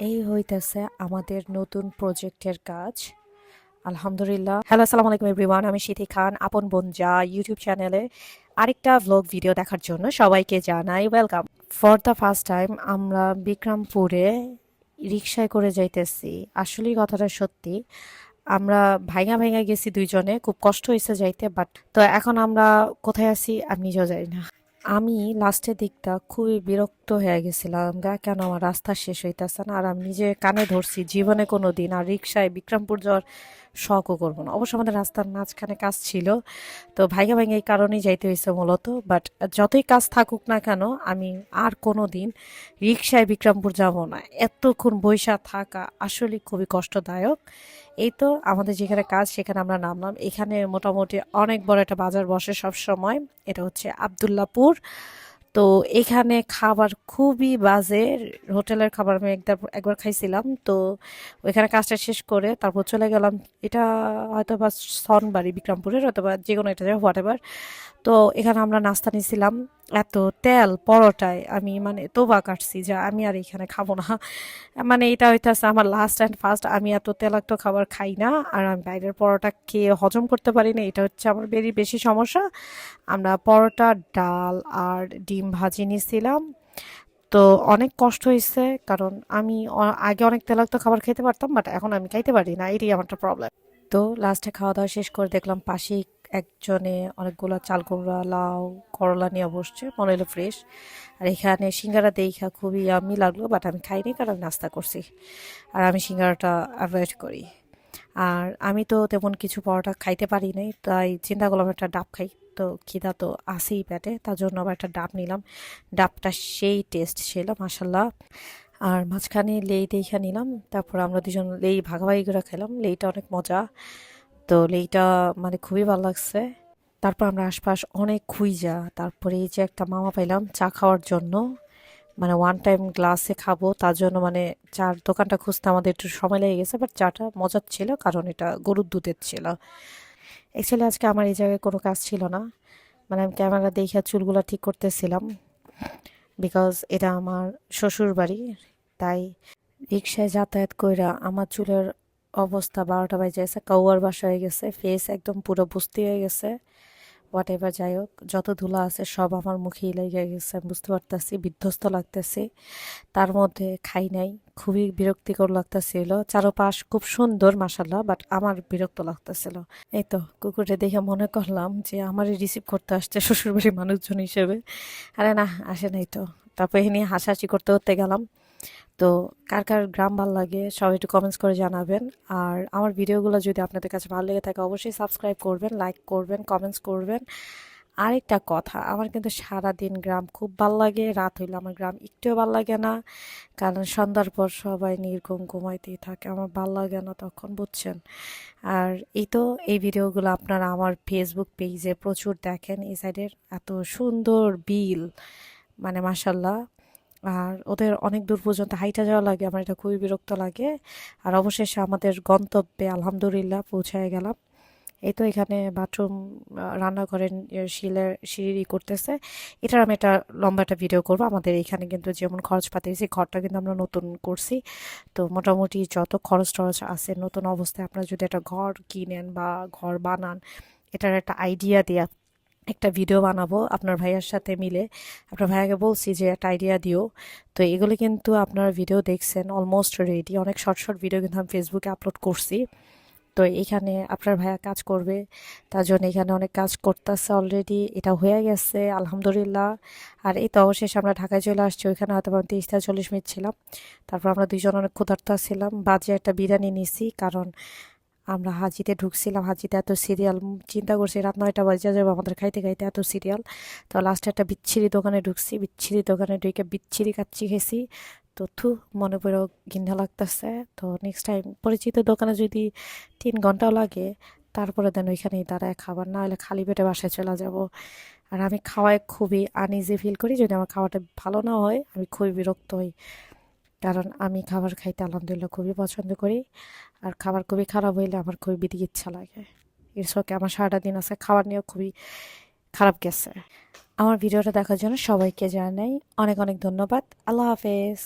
এই হইতেছে আমাদের নতুন প্রজেক্টের কাজ। আলহামদুলিল্লাহ। হ্যালো আসসালামু আলাইকুম এভরিওয়ান আমি সিথি খান, আপন বনজা ইউটিউব চ্যানেলে আরেকটা ভ্লগ ভিডিও দেখার জন্য সবাইকে জানাই welcome for the first time আমরা বিক্রমপুরে রিক্সায় করে যাইতেছি। আসলেই কথাটা সত্যি, আমরা ভাইঙা ভাইঙা গেছি দুইজনে, খুব কষ্ট হয়েছে যাইতে বাট তো এখন আমরা কোথায় আছি, আমি নিজেও জানি না। আমি লাস্টের দিকটা খুবই বিরক্ত হয়ে গেছিলাম, গা কেন আমার রাস্তা শেষ হইতেছে না? আর আমি নিজে কানে ধরছি, জীবনে কোনো দিন আর রিক্সায় বিক্রমপুর যাওয়ার শখও করব না। অবশ্য আমাদের রাস্তার মাঝখানে কাজ ছিল। তো ভাইগা ভাইগা এই কারণেই যাইতে হয়েছে মূলত। বাট যতই কাজ থাকুক না কেন, আমি আর কোনো দিন রিক্সায় বিক্রমপুর যাব না। এতক্ষণ বৈশা থাকা আসলে খুবই কষ্টদায়ক। এই তো আমাদের যেখানে কাজ, সেখানে আমরা নামলাম। এখানে মোটামুটি অনেক বড় একটা বাজার বসে সব সময় এটা হচ্ছে আবদুল্লাপুর। তো এখানে খাবার খুবই বাজে। হোটেলের খাবার আমি একবার একবার খাইছিলাম। তো ওইখানে কাজটা শেষ করে তারপর চলে গেলাম। এটা হয়তো বা সনবাড়ি, বিক্রমপুরের হয়তো বা যে কোনো জায়গায় হোয়াট এভার তো এখানে আমরা নাস্তা নিয়েছিলাম এত তেল পরোটায় আমি মানে তোবা কাটছি যে আমি আর এখানে খাব না। মানে এটা হইতেছে আমার লাস্ট অ্যান্ড ফার্স্ট আমি এত তেলাক্ত খাবার খাই না আর আমি বাইরের পরোটা খেয়ে হজম করতে পারি না, এটা হচ্ছে আমার বেরি বেশি সমস্যা। আমরা পরোটা, ডাল আর ডিম ভাজি নিয়েছিলাম তো অনেক কষ্ট হয়েছে কারণ আমি আগে অনেক তেলাক্ত খাবার খেতে পারতাম বাট এখন আমি খাইতে পারি না, এটাই আমার একটা প্রবলেম তো লাস্টে খাওয়া দাওয়া শেষ করে দেখলাম পাশেই একজনে অনেকগুলো চাল কুমড়া লাউ, করলা নিয়ে বসছে, মনে হলো ফ্রেশ আর এখানে সিঙ্গারা দেখা খুবই আমি লাগল বাট আমি খাইনি কারণ আমি নাস্তা করছি। আর আমি সিঙ্গারাটা অ্যাভয়েড করি। আর আমি তো তেমন কিছু পরোটা খাইতে পারি নাই, তাই চিন্তা করলাম একটা ডাব খাই। তো খিদা তো আসেই পেটে, তার জন্য আবার একটা ডাব নিলাম। ডাবটা সেই টেস্ট ছিল মাসাল্লাহ আর মাঝখানে লেই দেখা নিলাম, তারপর আমরা দুজন লেই ভাগাভাগি করে খেলাম। লেইটা অনেক মজা। তো এইটা মানে খুবই ভালো লাগছে। তারপর আমরা আশপাশ অনেক খুইজা। তারপরে এই যে একটা মামা পাইলাম চা খাওয়ার জন্য। মানে ওয়ান টাইম গ্লাসে খাব, তার জন্য মানে চার দোকানটা খুঁজতে আমাদের একটু সময় লেগে গেছে বাট চাটা মজার ছিল কারণ এটা গরুর দুধের ছিল। অ্যাকচুয়ালি আজকে আমার এই জায়গায় কোনো কাজ ছিল না। মানে আমি ক্যামেরা দেখে চুলগুলো ঠিক করতেছিলাম। বিকজ এটা আমার শ্বশুর বাড়ি তাই রিক্সায় যাতায়াত কইরা আমার চুলের অবস্থা বারোটা বাজে গেছে, কাউয়ার বাসা হয়ে গেছে ফেস একদম পুরো বুস্তি হয়ে গেছে। হোয়াট এভার যাই হোক, যত ধুলা আছে সব আমার মুখেই লেগে গেছে, আমি বুঝতে পারতেছি, বিধ্বস্ত লাগতেছে। তার মধ্যে খাই নাই, খুবই বিরক্তিকর লাগতেছিল। চারোপাশ খুব সুন্দর মাসাল্লাহ বাট আমার বিরক্ত লাগতেছিল। এই তো কুকুরে দেখে মনে করলাম যে আমারই রিসিভ করতে আসছে শ্বশুরবাড়ির মানুষজন হিসেবে। আরে না, আসে নাই তো। তারপর এ নিয়ে হাসাহাসি করতে করতে গেলাম। তো কার কার গ্রাম ভালো লাগে, সবাই একটু কমেন্টস করে জানাবেন। আর আমার ভিডিওগুলো যদি আপনাদের কাছে ভালো লেগে থাকে, অবশ্যই সাবস্ক্রাইব করবেন লাইক করবেন কমেন্টস করবেন। আরেকটা কথা, আমার কিন্তু সারা দিন গ্রাম খুব ভালো লাগে, রাত হইলে আমার গ্রাম একটুও ভালো লাগে না। কারণ সন্ধ্যার পর সবাই নির্ঘুম ঘুমাইতেই থাকে, আমার ভালো লাগে না তখন, বুঝছেন? আর এই তো, এই ভিডিওগুলো আপনারা আমার ফেসবুক পেজে প্রচুর দেখেন, এই সাইডের এত সুন্দর বিল মানে মাসাল্লাহ আর ওদের অনেক দূর পর্যন্ত হাইটা যাওয়া লাগে, আমার এটা খুবই বিরক্ত লাগে। আর অবশেষে আমাদের গন্তব্যে আলহামদুলিল্লাহ পৌঁছায় গেলাম। এই তো এখানে বাথরুম রান্নাঘরের শিলের সিঁড়ি করতেছে। এটার আমি একটা লম্বা একটা ভিডিও করব। আমাদের এখানে কিন্তু যেমন খরচপাতি হয়েছে ঘরটা কিন্তু আমরা নতুন করছি। তো মোটামুটি যত খরচ টরচ আছে, নতুন অবস্থায় আপনারা যদি একটা ঘর কিনেন বা ঘর বানান, এটার একটা আইডিয়া দিয়ে একটা ভিডিও বানাবো আপনার ভাইয়ার সাথে মিলে। আপনার ভাইয়াকে বলছি যে, একটা আইডিয়া দিও। তো এগুলো কিন্তু আপনার ভিডিও দেখছেন অলমোস্ট রেডি অনেক শর্ট শর্ট ভিডিও কিন্তু আমি ফেসবুকে আপলোড করছি। তো এখানে আপনার ভাইয়া কাজ করবে, তার জন্য এখানে অনেক কাজ করতেছে অলরেডি এটা হয়ে গেছে, আলহামদুলিল্লাহ। আর এই তো অবশেষে আমরা ঢাকায় চলে আসছি, ওইখানে হয়তো আমি তিরিশ থেকে চল্লিশ মিনিট ছিলাম। তারপর আমরা দুইজন অনেক ক্ষুধার্ত ছিলাম। বাজে একটা বিরিয়ানি নিছি, কারণ আমরা হাজিতে ঢুকছিলাম, হাজিতে এত সিরিয়াল চিন্তা করছি রাত নয়টা বাজে যাবে আমাদের খাইতে খাইতে এত সিরিয়াল তো লাস্টে একটা বিচ্ছিরি দোকানে ঢুকছি, বিচ্ছিরি দোকানে ঢুকে বিচ্ছিরি কাচ্ছি খেয়েছি। তো থু, মনে পড়েও ঘিন্না লাগতেছে। তো নেক্সট টাইম পরিচিত দোকানে যদি তিন ঘন্টাও লাগে, তারপরে দেন ওইখানেই দাঁড়ায় খাবার, না হলে খালি পেটে বাসায় চলে যাব। আর আমি খাওয়ায় খুবই আনইজি ফিল করি, যদি আমার খাওয়াটা ভালো না হয়, আমি খুবই বিরক্ত হই। কারণ আমি খাবার খাইতে আলহামদুলিল্লাহ খুবই পছন্দ করি। আর খাবার খুবই খারাপ হইলে আমার খুবই বিধি ইচ্ছা লাগে। এর ওকে আমার সারাটা দিন আছে, খাবার নিয়েও খুবই খারাপ গেছে। আমার ভিডিওটা দেখার জন্য সবাইকে জানাই অনেক অনেক ধন্যবাদ। আল্লাহ হাফেজ।